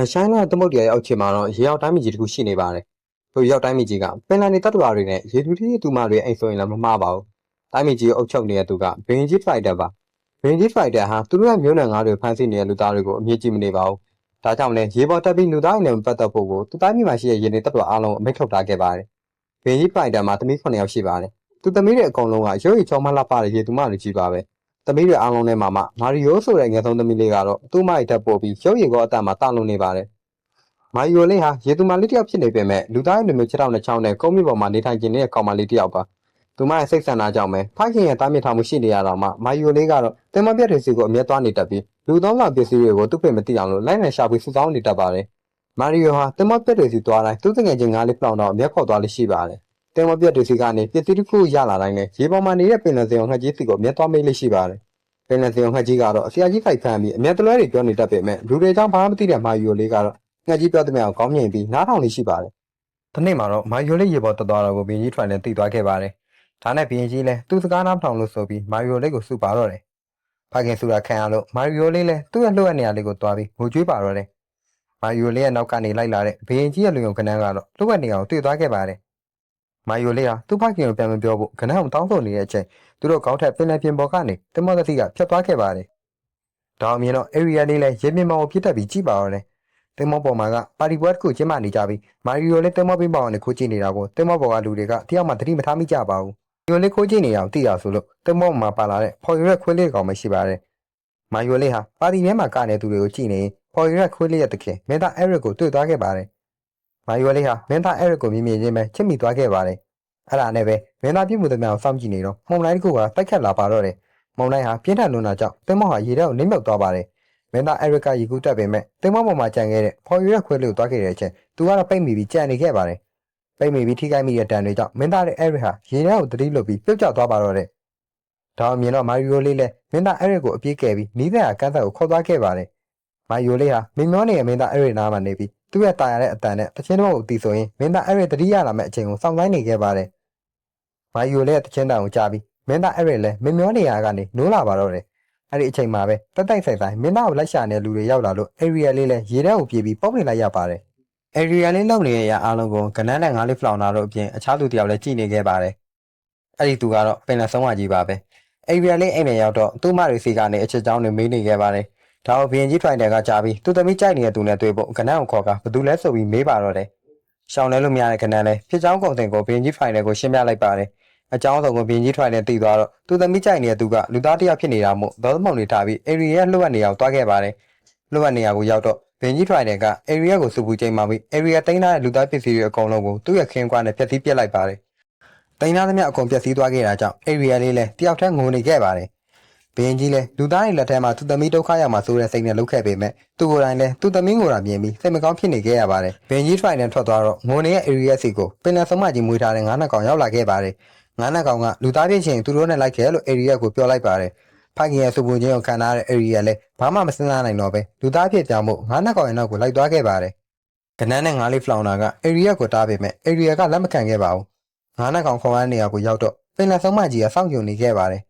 ငရှိုင်းလာသမုတ်တရရဲ့အောက်ခြေမှာတော့ရေရောက်တိုင်းမကြီးတစ်ခုရှိနေပါတယ်။ထိုရောက်တိုင်းမကြီးကပင်လန်နေတတ္တဝါတွေနဲ့ရေတူတီးတူမတွေအိမ်ဆိုရင်လည်းမမှားပါဘူး။တိုင်းမကြီးကိုအုပ်ချုပ်နေတဲ့သူကဘင်ဂျီဖိုက်တာပါ။ဘင်ဂျီဖိုက်တာဟာသူတို့ရဲ့မျိုးနွယ်ငါးတွေဖမ်းဆီးနေတဲ့လူသားတွေကိုအမြင့်ကြည့်မနေပါဘူး။ဒါကြောင့်လည်းရေပေါ်တက်ပြီးလူသားတွေနဲ့ပတ်သက်ဖို့ကိုသူတိုင်းပြည်မှာရှိတဲ့ရေနေတတ္တဝါအားလုံးအမိတ်ထုတ်ထားခဲ့ပါတယ်။ဘင်ဂျီဖိုက်တာမှာသမီး9ယောက်ရှိပါတယ်။သူသမီးတွေအကုန်လုံးကရုပ်ရည်ချောမလှပတဲ့ရေသူမတွေကြီးပါပဲ။ သမီးတွေအားလုံးထဲမှာမှမာရီယိုဆိုတဲ့ငယ်ဆုံးသမီးလေးကတော့သူ့မအိတ်တက်ပို့ပြီးရုပ်ရည်ကောအတန်မှာတာလွန်နေပါတယ်။မာယိုလေးဟာရေသူမာလေးတစ်ယောက်ဖြစ်နေပေမဲ့လူသားရဲ့လူမျိုးခြေထောက်နဲ့ချောင်းနဲ့ကုန်းမြင့်ပေါ်မှာနေထိုင်ကျင်နေတဲ့ကောင်မလေးတစ်ယောက်ပါသူမရဲ့စိတ်ဆန္ဒကြောင့်ပဲဖိုက်ခင်ရဲ့တားမြစ်ထားမှုရှိနေရတော့မှမာယိုလေးကတော့တင်မပြတ်တဲ့စီကိုအမျက်သွားနေတတ်ပြီးလူသုံးလာပစ္စည်းတွေကိုသူ့ဖေမသိအောင်လို့လိုက်နယ်ရှာပြီးစုဆောင်းနေတတ်ပါတယ်မာရီယိုဟာတင်မပြတ်တဲ့စီသွားတိုင်းသူ့တငယ်ချင်းငါးလေးပလောင်တော့အမျက်ခေါ်သွားလိရှိပါတယ် တင်မပြတ်တဲ့စီကနေပစ္စည်းတစ်ခုရလာတိုင်းနဲ့ရေပေါ်မှာနေတဲ့ပင်လယ်စင်အောင်ငှက်ကြီးစီကိုအမျက်သွားမေးလိရှိပါတယ်ပင်လယ်စင်အောင်ငှက်ကြီးကတော့အစရာကြီးဖိုက်ဖမ်းပြီးအမျက်တလွဲတွေပြောနေတတ်ပေမဲ့လူတွေကြောင့်ဘာမှမသိတဲ့မာယိုလေးကတော့ငှက်ကြီးပြောတဲ့မြောက်ခေါင်းငိန်ပြီးနားထောင်လေးရှိပါတယ်။ဒီနေ့မှာတော့မာယိုလေးရေပေါ်တက်သွားတော့ကိုဘင်းကြီးထွန်နဲ့တိသွားခဲ့ပါတယ်။ဒါနဲ့ဘင်းကြီးလည်းသူ့စကားနားမထောင်လို့ဆိုပြီးမာယိုလေးကိုစုပါတော့တယ်။ဖခင်စုတာခံရလို့မာယိုလေးလည်းသူ့ရဲ့လှုပ်ရနေရာလေးကိုသွားပြီးငိုကြွေးပါတော့တယ်။မာယိုလေးရဲ့နောက်ကနေလိုက်လာတဲ့ဘင်းကြီးရဲ့လူယုံကနန်းကတော့လှုပ်ရနေရာကိုတွေ့သွားခဲ့ပါတယ်။ မာယိုလေးဟာသူ့ဖခင်ကိုပြန်မပြောဖို့ကနန်းကိုတောင်းဆိုနေတဲ့အချိန်သူတို့ကောင်းထက်ပင်လယ်ပြင်ပေါ်ကနေတင်မောသတိကဖြတ်သွားခဲ့ပါတယ်။ဒါအမြင်တော့ area လေးလည်းရေမြင့်မောင်ကိုပြစ်တက်ပြီးကြည့်ပါတော့တယ်။တင်မောပေါ်မှာကပါတီပွဲတစ်ခုကျင်းပနေကြပြီးမာရီယိုလည်းတင်မောပင်းပေါအောင်နဲ့ခိုးကြည့်နေတာကိုတင်မောပေါ်ကလူတွေကတယောက်မှသတိမထားမိကြပါဘူး။မာရီယိုလည်းခိုးကြည့်နေအောင်သိရဆိုလို့တင်မောမှာပါလာတဲ့ဖော်ရွက်ခွေးလေးကောင်မရှိပါတယ်။မာရီယိုလေးဟာပါတီထဲမှာကနေသူတွေကိုကြည့်နေရင်ဖော်ရွက်ခွေးလေးရဲ့တခင်မင်းသားအဲရစ်ကိုတွေ့သွားခဲ့ပါတယ်။ မာရီယိုလေးဟာမင်းသားအဲရစ်ကိုမြင်မြင်ချင်းပဲချစ်မိသွားခဲ့ပါတယ်။အဲ့ဒါနဲ့ပဲမင်းသားပြစ်မှုသမျှကိုစောင့်ကြည့်နေတော့မှုန်လိုက်တစ်ခုကတိုက်ခတ်လာပါတော့တယ်။မှုန်လိုက်ဟာပြင်းထန်လွန်းတာကြောင့်တင်မောဟာရေထဲကိုနှိမ့်မြုပ်သွားပါတယ်။မင်းသားအဲရစ်ကရေကူးတက်ပေမဲ့တင်မောပေါ်မှာကြံခဲ့တဲ့ဖော်ရွက်ခွဲလေးကိုတွားခဲ့တဲ့အချိန်သူကတော့ပိတ်မိပြီးကြံနေခဲ့ပါတယ်။ပိတ်မိပြီးထိခိုက်မိတဲ့တန်တွေကြောင့်မင်းသားရဲ့အဲရစ်ဟာရေထဲကိုတတိလွတ်ပြီးပြုတ်ကျသွားပါတော့တယ်။ဒါအမြင်တော့မာရီယိုလေးလည်းမင်းသားအဲရစ်ကိုအပြေးကယ်ပြီးနီးတဲ့ကန်းသက်ကိုခေါ်သွားခဲ့ပါတယ်။မာရီယိုလေးဟာမင်းမျောနေတဲ့မင်းသားအဲရစ်နားမှာနေပြီး သူ့ရဲ့တာယာတဲ့အတန်နဲ့တချင်းတော့ကိုတီးဆိုရင်မင်းသားအဲရစ်တတိရလာမယ့်အချိန်ကိုစောင့်ဆိုင်နေခဲ့ပါတယ်။မာရီယိုလေးရဲ့တချင်းတန်ကိုကြားပြီးမင်းသားအဲရစ်လည်းမင်းမျောနေရကနေနိုးလာပါတော့တယ်။အဲ့ဒီအချိန်မှာပဲတက်တိုက်ဆိုင်ဆိုင်မင်းသားကိုလိုက်ရှာနေတဲ့လူတွေရောက်လာလို့ area လေးလည်းရေထဲကိုပြေးပြီးပေါက်နေလိုက်ရပါတယ်။ area လေးလုံနေရအားလုံးကိုကနန်းနဲ့ငါးလေးဖလောင်တာတို့အပြင်အခြားသူတယောက်လည်းကြည်နေခဲ့ပါတယ်။အဲ့ဒီသူကတော့ပင်လယ်ဆုံးမကြီးပါပဲ။ area လေးအိမ်ထဲရောက်တော့သူ့မတွေစီကနေအချစ်ချောင်းတွေမေးနေခဲ့ပါတယ်။ ဒါကိုဘရင်ကြီးထိုင်တယ်ကကြားပြီးသူသမီးကြိုက်နေတဲ့သူနဲ့တွေ့ဖို့ကနန်းကိုခေါ်ကဘသူလဲဆိုပြီးမေးပါတော့တယ်။ရှောင်းလဲလို့မရတဲ့ကနန်းလည်းဖြစ်ချောင်းကုန်တင်ကိုဘရင်ကြီးဖိုင်နယ်ကိုရှင်းပြလိုက်ပါတယ်။အကြောင်းအစုံကိုဘင်းကြီးထွိုင်နဲ့တည်သွားတော့သူသမီးကြိုက်နေတဲ့သူကလူသားတစ်ယောက်ဖြစ်နေတာမို့သောသမုံတွေထားပြီးအေရီရဲ့လှုပ်ဝက်နေရာကိုတွားခဲ့ပါတယ်။လှုပ်ဝက်နေရာကိုရောက်တော့ဘင်းကြီးထွိုင်တဲ့ကအေရီရဲ့ကိုစုပူချိန်မှပြီးအေရီရဲ့တိုင်းသားတဲ့လူသားပစ္စည်းတွေအကုန်လုံးကိုသူ့ရဲ့ခင်းကွာနဲ့ဖျက်ဆီးပစ်လိုက်ပါတယ်။တိုင်းသားသမျှအကုန်ပျက်စီးသွားခဲ့တာကြောင့်အေရီရဲ့လေးလည်းတယောက်တည်းငိုနေခဲ့ပါတယ်။ ဘင်းကြီးလည်းလူသားတွေလက်ထဲမှာသူသမီးဒုက္ခရောက်မှဆိုတဲ့စိတ်နဲ့လှုပ်ခဲ့ပေမဲ့သူကိုယ်တိုင်လည်းသူသမီးကိုယ်တိုင်မြင်ပြီးစိတ်မကောင်းဖြစ်နေခဲ့ရပါတယ်။ဘင်းကြီးထွိုင်နဲ့ထွက်သွားတော့ငိုနေတဲ့အေရီရဲ့စီကိုပင်လယ်ဆုံးမကြီးမွေးထားတဲ့ငါးနှစ်ကောင်ရောက်လာခဲ့ပါတယ်။ငါးနှစ်ကောင်ကလူသားဖြစ်ချင်းသူတို့နဲ့လိုက်ခဲ့လို့ area ကိုပြောလိုက်ပါတယ်။ဖိုက်ခင်ရဲ့စုပူချင်းကိုခံထားတဲ့ area လည်းဘာမှမစင်စားနိုင်တော့ပဲလူသားဖြစ်ကြောင်မို့ငါးနှစ်ကောင်ရဲ့နောက်ကိုလိုက်သွားခဲ့ပါတယ်။ကနန်းနဲ့ငါးလေးဖလောင်တာက area ကိုတားပေမဲ့ area ကလက်မခံခဲ့ပါဘူး။ငါးနှစ်ကောင်ခေါ်ရတဲ့နေရာကိုရောက်တော့ပင်လယ်ဆုံးမကြီးကစောင့်ကြုံနေခဲ့ပါတယ်။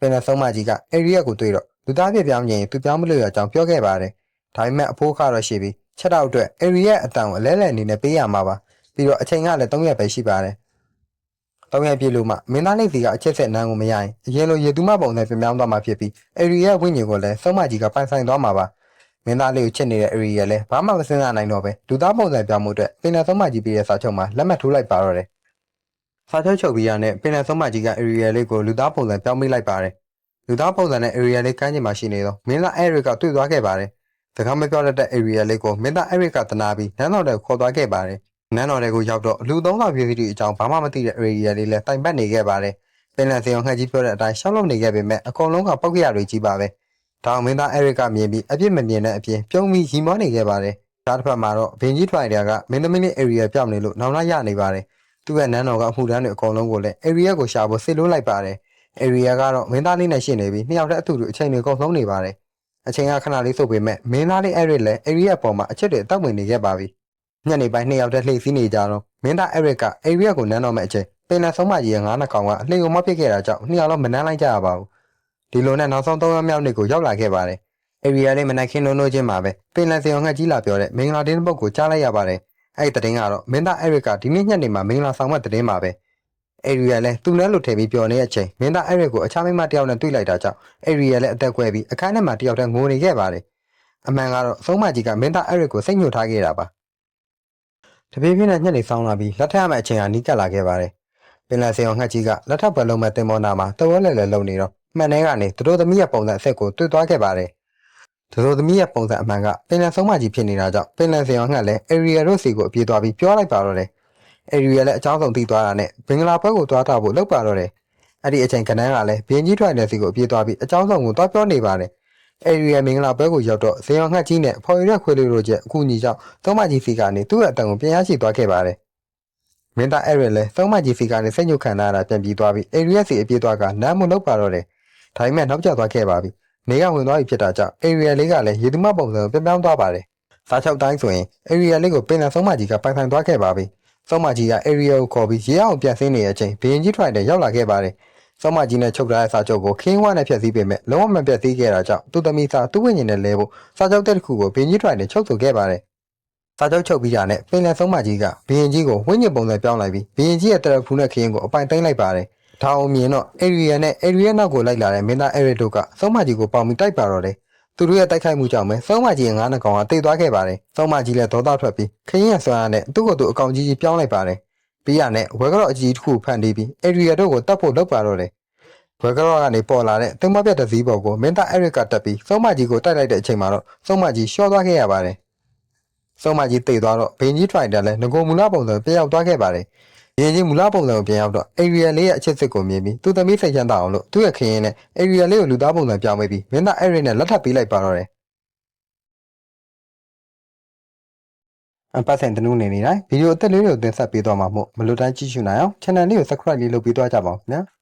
ပင်လယ်ဆုံးမကြီးက area ကိုတွေ့တော့လူသားဖြစ်ပြောင်းရင်သူပြောင်းမလို့ရကြောင်းပြောခဲ့ပါတယ်။ဒါပေမဲ့အဖိုးခါတော့ရှိပြီးချက်တော့အတွက် area အတန်ကိုအလဲလဲအနေနဲ့ပေးရမှာပါ။ပြီးတော့အချိန်ကလည်း3ရက်ပဲရှိပါတယ်။တောင်းရပြည့်လို့မှမင်းသားလေးစီကအချက်ဆက်နန်းကိုမရရင်အရင်လိုရေသူမပုံနဲ့ပြပြောင်းသွားမှာဖြစ်ပြီးအေရီရဲ့ဝိညာဉ်ကိုလည်းစုံမကြီးကပိုင်ဆိုင်သွားမှာပါမင်းသားလေးကိုချစ်နေတဲ့အေရီရဲ့လည်းဘာမှမစင်စားနိုင်တော့ပဲလူသားပုံစံပြောင်းမှုအတွက်ပင်လယ်စုံမကြီးပြည့်ရဲ့စာချုပ်မှာလက်မှတ်ထိုးလိုက်ပါတော့တယ် စာချုပ်ချုပ်ပြီးရတဲ့ပင်လယ်စုံမကြီးကအေရီရဲ့လေးကိုလူသားပုံစံပြောင်းပေးလိုက်ပါတယ်လူသားပုံစံနဲ့အေရီရဲ့လေးကမ်းခြေမှာရှိနေတော့မင်းသားအဲရစ်ကတွေ့သွားခဲ့ပါတယ်စကားမပြောတတ်တဲ့အေရီရဲ့လေးကိုမင်းသားအဲရစ်ကတနာပြီးနန်းတော်ထဲခေါ်သွားခဲ့ပါတယ်နန်းတော်တွေကိုရောက်တော့လူသုံးဆောင်ပြည်သူတွေအကြောင်းဘာမှမသိတဲ့ area လေးလည်းတိုင်ပတ်နေခဲ့ပါတယ်။ပင်လယ်စင်အောင်ငှက်ကြီးပြောတဲ့အတိုင်းရှောက်လုပ်နေခဲ့ပေမဲ့အကုန်လုံးကပောက်ကြရတွေကြီးပါပဲ။ဒါအောင်မင်းသားအဲရစ်ကမြင်ပြီးအပြစ်မမြင်တဲ့အပြင်ပြုံးပြီးရီမောနေခဲ့ပါတယ်။ဒါတစ်ဖက်မှာတော့ဘင်ကြီးထွိုင်တရာကမင်းသမီးလေး area ပြောင်းနေလို့နောင်လာရနေပါတယ်။ သူ့ရဲ့နန်းတော်ကအမှုထမ်းတွေအကုန်လုံးကိုလည်း area ကိုရှာဖို့စစ်လို့လိုက်ပါတယ်။ area ကတော့မင်းသားလေးနဲ့ရှင်းနေပြီးနှစ်ယောက်တည်းအတူတူအချိန်တွေကုန်ဆုံးနေပါတယ်။အချိန်ကခဏလေးဆိုပေမဲ့မင်းသားလေးအဲရစ်လည်း area အပေါ်မှာအချက်တွေအတောက်ဝင်နေခဲ့ပါပြီ။ညနေပိုင်းနှစ်ယောက်တည်းလှည့်စီးနေကြတော့မင်းသားအဲရစ်ကအေရီယာကိုနန်းတော်မဲ့အချိန်ပင်လယ်ဆုံးမကြီးရဲ့ငါးနှကောင်ကအလှိမ်ုံမဖြစ်ခဲ့တာကြောင့်နှစ်ယောက်လုံးမနမ်းလိုက်ကြရပါဘူးဒီလိုနဲ့နောက်ဆုံးသုံးရက်မြောက်နေ့ကိုရောက်လာခဲ့ပါတယ် area လေးမနိုင်ခင်းလုံးလုံးချင်းမှာပဲပင်လယ်စင်အောင်ငှက်ကြီးလာပြောတဲ့မင်္ဂလာတင်းပုတ်ကိုကြားလိုက်ရပါတယ် အဲ့ဒီသတင်းကတော့မင်းသား Eric ကဒီနေ့ညနေမှာမင်္ဂလာဆောင်မဲ့သတင်းပါပဲ area လည်းသူနဲ့လို့ထည့်ပြီးပြောနေတဲ့အချိန်မင်းသား Eric ကိုအခြားမိန်းမတစ်ယောက်နဲ့တွေ့လိုက်တာကြောင့် area လည်းအသက်ကွဲပြီးအခန်းထဲမှာတစ်ယောက်တည်းငိုနေခဲ့ပါတယ်အမှန်ကတော့ဆုံးမကြီးကမင်းသား Eric ကိုစိတ်ညှို့ထားခဲ့တာပါတပြေးပြေးနဲ့ညနေဆောင်လာပြီးလက်ထပ်ရမယ့်အချိန်ဟာနီးကပ်လာခဲ့ပါတယ်ပင်လယ်စင်အောင်ငှက်ကြီးကလက်ထပ်ပွဲလုံးမဲ့တင်မောနာမှာတဝဲလဲလဲလုံနေတော့မှန်ထဲကနေသူတို့သမီးရဲ့ပုံစံအစ်စ်ကိုတွေ့သွားခဲ့ပါတယ် သူတို့သမီးရဲ့ပုံစံအမှန်ကပင်လယ်ဆုံးမကြီးဖြစ်နေတာကြောင့်ပင်လယ်စင်အောင်ငှက်လည်း area တို့စီကိုအပြေးသွားပြီးပြောလိုက်ပါတော့တယ် area လည်းအကြောင်းဆုံးသိသွားတာနဲ့ဘင်္ဂလာပွဲကိုသွားတာဖို့လုပ်ပါတော့တယ်အဲ့ဒီအချိန်ကနန်းကလည်းဘင်းကြီးထွိုင်တဲ့စီကိုအပြေးသွားပြီးအကြောင်းဆုံးကိုသွားပြောနေပါတယ် area မင်္ဂလာပွဲကိုရောက်တော့စင်အောင်ငှက်ကြီးနဲ့ဖော်ရရခွေးလေးတို့ချက်အခုညီကြောင့်သုံးမကြီးစီကနေသူ့ရဲ့အတန်ကိုပြန်ရရှိသွားခဲ့ပါတယ်မင်းသား Eric လည်းသုံးမကြီးစီကနေစိတ်ညှို့ခံရတာပြန်ပြီးသွားပြီး area စီအပြေးသွားကနမ်းမလုပ်ပါတော့တယ်ဒါပေမဲ့နောက်ကျသွားခဲ့ပါပြီ နေကဝင်သွားပြီဖြစ်တာကြောင့် area လေးကလည်းရေသူမပုံစံကိုပြောင်းပြောင်းသွားပါတယ်။စားချုပ်တိုင်းဆိုရင် area လေးကိုပင်လယ်ဆုံးမကြီးကပိုင်ဆိုင်သွားခဲ့ပါပြီ။ဆုံးမကြီးက area ကိုခေါ်ပြီးရေအောင်ပြန်ဆင်းနေတဲ့အချိန်ဘင်းကြီးထွိုင်တဲ့ရောက်လာခဲ့ပါတယ်။ဆုံးမကြီးနဲ့ချုပ်ထားတဲ့စားချုပ်ကိုခင်းဝါနဲ့ဖျက်ဆီးပေမဲ့လုံးဝမပြတ်သေးခဲ့တာကြောင့်သူ့သမီးစားသူ့ဝိညာဉ်နဲ့လဲဖို့စားချုပ်တဲ့တစ်ခုကိုဘင်းကြီးထွိုင်နဲ့ချုပ်ဆိုခဲ့ပါတယ်။စားချုပ်ချုပ်ပြီးတာနဲ့ပင်လယ်ဆုံးမကြီးကဘင်းကြီးကိုဝိညာဉ်ပုံစံပြောင်းလိုက်ပြီးဘင်းကြီးရဲ့တရဖူးနဲ့ခင်းကိုအပိုင်သိမ်းလိုက်ပါတယ်။ ဒါအောင်မြင်တော့ area နဲ့ area နောက်ကိုလိုက်လာတဲ့မင်းသား Eric တို့ကစောမကြီးကိုပေါင်ပြီးတိုက်ပါတော့တယ်။သူတို့ရဲ့တိုက်ခိုက်မှုကြောင့်ပဲစောမကြီးရဲ့ငါးနှကောင်ကတိတ်သွားခဲ့ပါတယ်။စောမကြီးလည်းဒေါသထွက်ပြီးခရင်ရဆွမ်းရနဲ့သူ့ကိုယ်သူအကောင်ကြီးကြီးပြောင်းလိုက်ပါတယ်။ပြီးရနဲ့ဝဲကတော့အကြီးတစ်ခုဖန်တီးပြီး area တို့ကိုတတ်ဖို့လုပ်ပါတော့တယ်။ဝဲကတော့ကနေပေါ်လာတဲ့တင်မပြတ်တဲ့ဇီးပေါ်ကိုမင်းသား Eric ကတက်ပြီးစောမကြီးကိုတိုက်လိုက်တဲ့အချိန်မှာတော့စောမကြီးရှော့သွားခဲ့ရပါတယ်။စောမကြီးတိတ်သွားတော့ဘင်းကြီး Trider လည်းငကိုမူလပုံစံပြရောက်သွားခဲ့ပါတယ်။ ရင်ချင်းမူလပုံစံကိုပြန်ရောက်တော့ area လေးရဲ့အချစ်စစ်ကိုမြင်ပြီးသူ့သမီးစိတ်ချမ်းသာအောင်လို့သူ့ရဲ့ခရင်နဲ့ area လေးကိုလူသားပုံစံပြောင်းပေးပြီးမင်းသား Eric နဲ့လက်ထပ်ပေးလိုက်ပါတော့တယ်အပတ်စဉ်တနူးနေနေတိုင်းဗီဒီယိုအသက်လေးတွေကိုတင်ဆက်ပေးသွားမှာမို့မလွတ်တိုင်းကြည့်ရှုနိုင်အောင် channel လေးကို subscribe လေးလုပ်ပေးသွားကြပါဦးခင်ဗျာ